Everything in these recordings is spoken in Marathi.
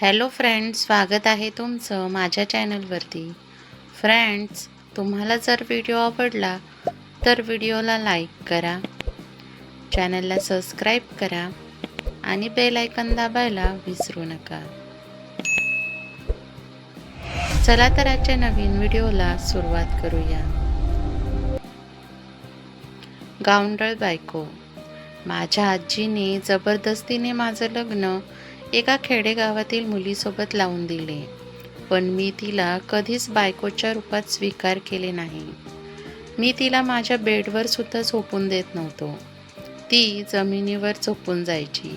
हॅलो फ्रेंड्स स्वागत आहे तुमचं माझ्या चॅनलवरती. फ्रेंड्स तुम्हाला जर व्हिडिओ आवडला तर व्हिडिओला लाईक करा चॅनलला सबस्क्राईब करा आणि बेल आयकन दाबायला विसरू नका. चला तर आजच्या नवीन व्हिडिओला सुरुवात करूया. गावंडळ बायको. माझ्या आजीने जबरदस्तीने माझं लग्न एका खेडेगावातील मुलीसोबत लावून दिले. पण मी तिला कधीच बायकोच्या रूपात स्वीकार केले नाही. मी तिला माझ्या बेडवर सुद्धा झोपून देत नव्हतो. ती जमिनीवर झोपून जायची.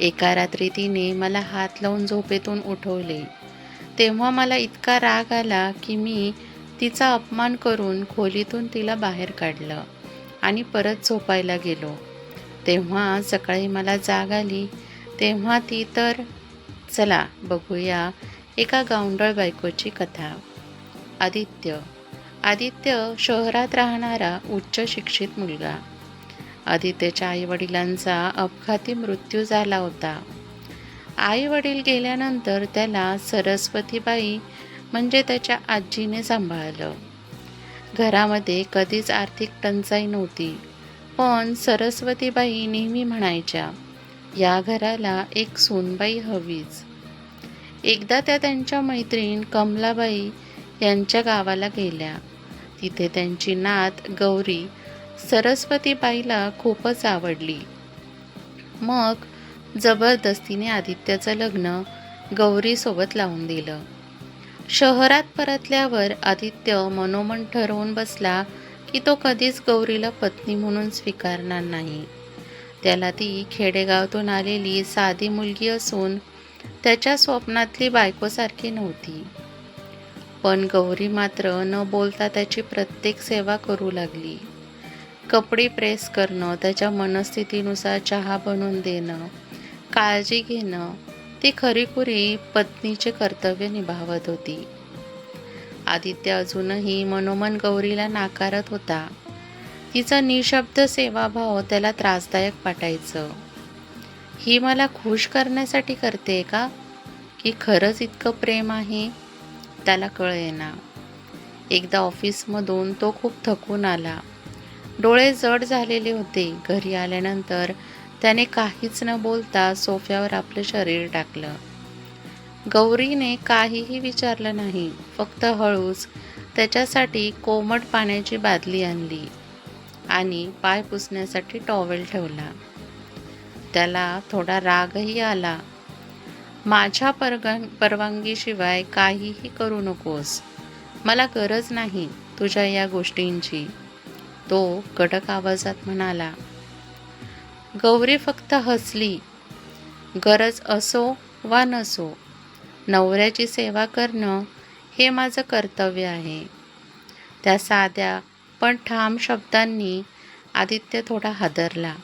एका रात्री तिने मला हात लावून झोपेतून उठवले. तेव्हा मला इतका राग आला की मी तिचा अपमान करून खोलीतून तिला बाहेर काढलं आणि परत झोपायला गेलो. तेव्हा सकाळी मला जाग आली तेव्हा ती तर चला बघूया एका गावंडळ बायकोची कथा. आदित्य. आदित्य शहरात राहणारा उच्च शिक्षित मुलगा. आदित्यच्या आईवडिलांचा अपघाती मृत्यू झाला होता. आई वडील गेल्यानंतर त्याला सरस्वतीबाई म्हणजे त्याच्या आजीने सांभाळलं. घरामध्ये कधीच आर्थिक टंचाई नव्हती पण सरस्वतीबाई नेहमी म्हणायच्या या घराला एक सोनबाई हवीच. एकदा त्या त्यांच्या मैत्रीण कमलाबाई यांच्या गावाला गेल्या. तिथे त्यांची नात गौरी सरस्वतीबाईला खूपच आवडली. मग जबरदस्तीने आदित्याचं लग्न गौरीसोबत लावून दिलं. शहरात परतल्यावर आदित्य मनोमन ठरवून बसला की तो कधीच गौरीला पत्नी म्हणून स्वीकारणार नाही. त्याला ती खेडेगावातून आलेली साधी मुलगी असून त्याच्या स्वप्नातली बायकोसारखी नव्हती. पण गौरी मात्र न बोलता त्याची प्रत्येक सेवा करू लागली. कपडे प्रेस करणं त्याच्या मनस्थितीनुसार चहा बनवून देणं काळजी घेणं ती खरीखुरी पत्नीचे कर्तव्य निभावत होती. आदित्य अजूनही मनोमन गौरीला नाकारत होता. तिचा निशब्द सेवाभाव त्याला त्रासदायक वाटायचं. ही मला खुश करण्यासाठी करते का? की खरंच इतकं प्रेम आहे? त्याला कळेना. एकदा ऑफिसमधून तो खूप थकून आला. डोळे जड झालेले होते. घरी आल्यानंतर त्याने काहीच न बोलता सोफ्यावर आपलं शरीर टाकलं. गौरीने काहीही विचारलं नाही. फक्त हळूच त्याच्यासाठी कोमट पाण्याची बादली आणली. आणि पाय पुसण्यासाठी टॉवेल ठेवला. त्याला थोडा रागही आला. माझ्या परग परवानगीशिवाय काहीही करू नकोस. मला गरज नाही तुझ्या या गोष्टींची. तो कडक आवाजात म्हणाला. गौरी फक्त हसली. गरज असो वा नसो नवऱ्याची सेवा करणं हे माझं कर्तव्य आहे. त्या साध्या पण ठाम शब्दांनी आदित्य थोडा हादरला.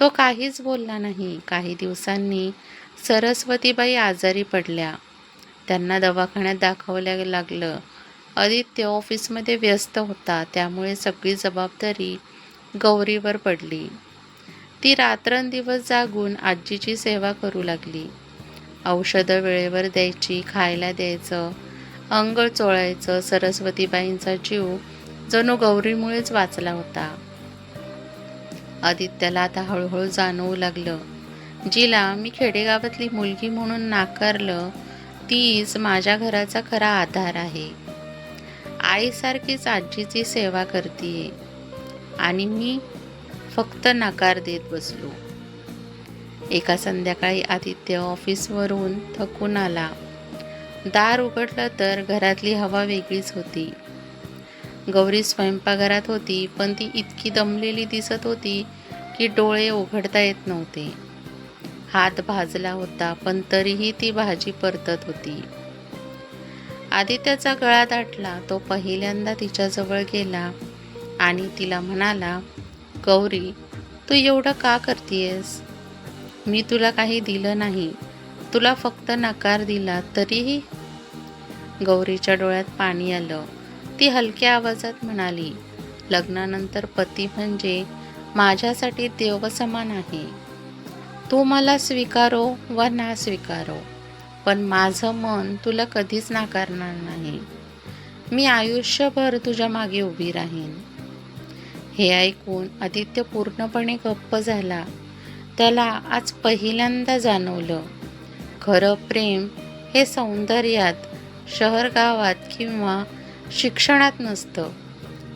तो काहीच बोलला नाही. काही दिवसांनी सरस्वतीबाई आजारी पडल्या. त्यांना दवाखान्यात दाखवल्या लागलं. आदित्य ऑफिसमध्ये व्यस्त होता. त्यामुळे सगळी जबाबदारी गौरीवर पडली. ती रात्रंदिवस जागून आजीची सेवा करू लागली. औषधं वेळेवर द्यायची खायला द्यायचं अंग चोळायचं सरस्वतीबाईंचा जीव जणू गौरीमुळेच वाचला होता. आदित्याला आता हळूहळू जाणवू लागलं. जिला मी खेडेगावातली मुलगी म्हणून नाकारलं तीच माझ्या घराचा खरा आधार आहे. आईसारखीच आजीची सेवा करते आणि मी फक्त नकार देत बसलो. एका संध्याकाळी आदित्य ऑफिसवरून थकून आला. दार उघडलं तर घरातली हवा वेगळीच होती. गौरी स्वयंपाकघरात होती पण ती इतकी दमलेली दिसत होती की डोळे उघडता येत नव्हते. हात भाजला होता पण तरीही ती भाजी परतत होती. आदित्याचा गळा दाटला तो पहिल्यांदा तिच्याजवळ गेला आणि तिला म्हणाला गौरी तू एवढं का करतीयस? मी तुला काही दिलं नाही. तुला फक्त नकार दिला तरीही? गौरीच्या डोळ्यात पाणी आलं. ती हलक्या आवाजात म्हणाली लग्नानंतर पती म्हणजे माझ्यासाठी देवसमान आहे. तू मला स्वीकारो वा ना स्वीकारो पण माझं मन तुला कधीच नाकारणार नाही. मी आयुष्यभर तुझ्या मागे उभी राहीन. हे ऐकून आदित्य पूर्णपणे गप्प झाला. त्याला आज पहिल्यांदा जाणवलं खरं प्रेम हे सौंदर्यात शहर गावात किंवा शिक्षणात नसतं.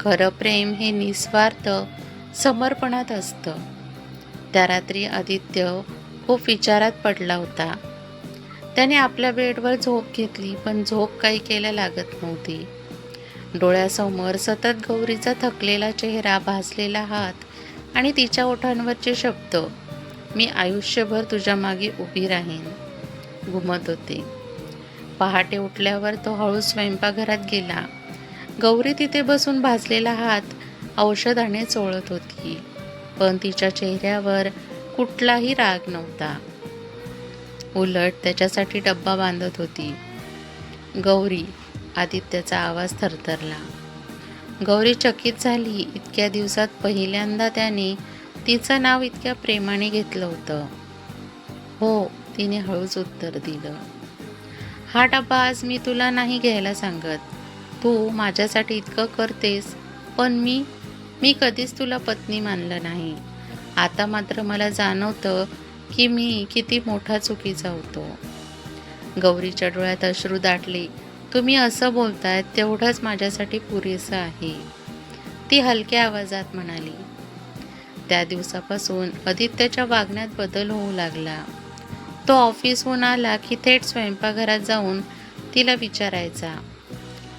खरं प्रेम हे निस्वार्थ समर्पणात असतं. त्या रात्री आदित्य खूप विचारात पडला होता. त्याने आपल्या बेडवर झोप घेतली पण झोप काही केल्या लागत नव्हती. डोळ्यासमोर सतत गौरीचा थकलेला चेहरा भासलेला हात आणि तिच्या ओठांवरचे शब्द मी आयुष्यभर तुझ्या मागे उभी राहीन घुमत होते. पहाटे उठल्यावर तो हळू स्वयंपाकघरात गेला. गौरी तिथे बसून भाजलेला हात औषधाने चोळत होती. पण तिच्या चेहऱ्यावर कुठलाही राग नव्हता. उलट त्याच्यासाठी डब्बा बांधत होती. गौरी आदित्यचा आवाज थरथरला. गौरी चकित झाली. इतक्या दिवसात पहिल्यांदा त्याने तिचं नाव इतक्या प्रेमाने घेतलं होतं. हो तिने हळूच उत्तर दिलं. हा डब्बा आज मी तुला नाही घ्यायला सांगत. तू माझ्यासाठी इतकं करतेस पण मी मी कधीच तुला पत्नी मानलं नाही. आता मात्र मला जाणवतं की मी किती मोठा चुकीचा होतो. गौरीच्या डोळ्यात अश्रू दाटले. तुम्ही असं बोलताय तेवढंच माझ्यासाठी पुरेसं आहे. ती हलक्या आवाजात म्हणाली. त्या दिवसापासून आदित्यच्या वागण्यात बदल होऊ लागला. तो ऑफिसहून आला की थेट स्वयंपाकघरात जाऊन तिला विचारायचा.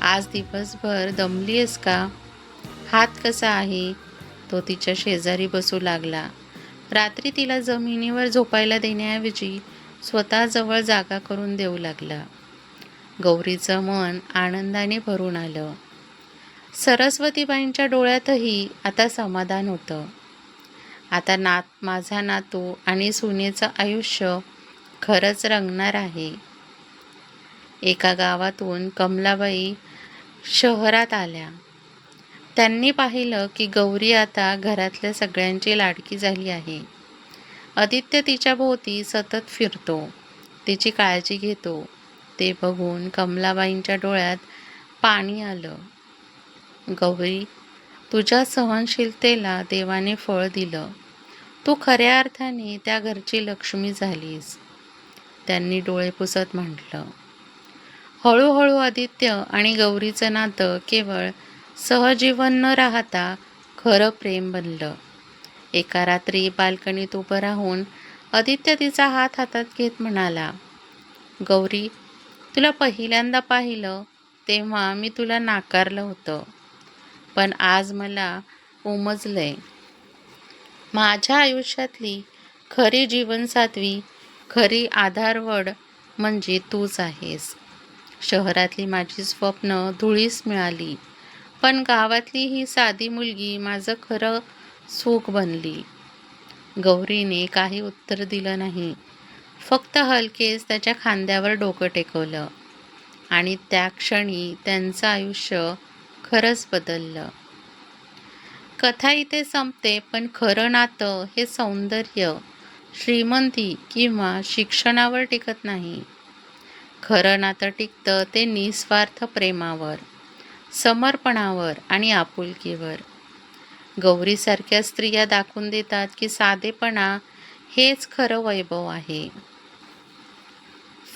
आज दिवसभर दमली आहेस का? हात कसा आहे? तो तिच्या शेजारी बसू लागला. रात्री तिला जमिनीवर झोपायला देण्याऐवजी स्वतःजवळ जागा करून देऊ लागला. गौरीचं मन आनंदाने भरून आलं. सरस्वतीबाईंच्या डोळ्यातही आता समाधान होतं. आता नात माझा नातू आणि सुनेचं आयुष्य खरंच रंगणार आहे. एका गावातून कमलाबाई शहरात आल्या. त्यांनी पाहिलं की गौरी आता घरातल्या सगळ्यांची लाडकी झाली आहे. आदित्य तिच्या भोवती सतत फिरतो. तिची काळजी घेतो. ते बघून कमलाबाईंच्या डोळ्यात पाणी आलं. गौरी तुझ्या सहनशीलतेला देवाने फळ दिलं. तू खऱ्या अर्थाने त्या घरची लक्ष्मी झालीस. त्यांनी डोळे पुसत म्हटलं. हळूहळू आदित्य आणि गौरीचं नातं केवळ सहजीवन न राहता खरं प्रेम बनलं. एका रात्री बाल्कनीत उभं राहून आदित्य तिचा हात हातात घेत म्हणाला गौरी तुला पहिल्यांदा पाहिलं तेव्हा मी तुला नाकारलं होतं पण आज मला उमजलंय. माझ्या आयुष्यातली खरी जीवनसात्वी खरी आधारवड म्हणजे तूच आहेस. शहरातली माझी स्वप्न धुळीस मिळाली. पण गावातली ही साधी मुलगी माझं खरं सुख बनली. गौरीने काही उत्तर दिलं नाही. फक्त हलकेच त्याच्या खांद्यावर डोकं टेकवलं. आणि त्या क्षणी त्यांचं आयुष्य खरंच बदललं. कथा इथे संपते पण खरं नातं हे सौंदर्य श्रीमंती किंवा शिक्षणावर टिकत नाही. खरं नातं टिकतं ते निस्वार्थ प्रेमावर समर्पणावर आणि आपुलकीवर. गौरीसारख्या स्त्रिया दाखवून देतात की साधेपणा हेच खरं वैभव आहे.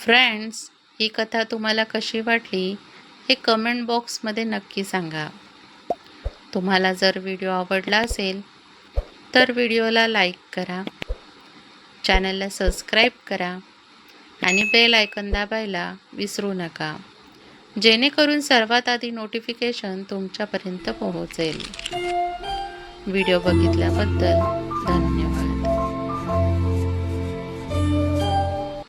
फ्रेंड्स ही कथा तुम्हाला कशी वाटली हे कमेंट बॉक्समध्ये नक्की सांगा. तुम्हाला जर व्हिडिओ आवडला असेल तर व्हिडिओला लाईक करा. चॅनलला सबस्क्राईब करा. आणि बेल आयकन दाबायला विसरू नका. जेणेकरून सर्वात आधी नोटिफिकेशन तुमच्यापर्यंत पोहोचेल. व्हिडिओ बघितल्याबद्दल धन्यवाद.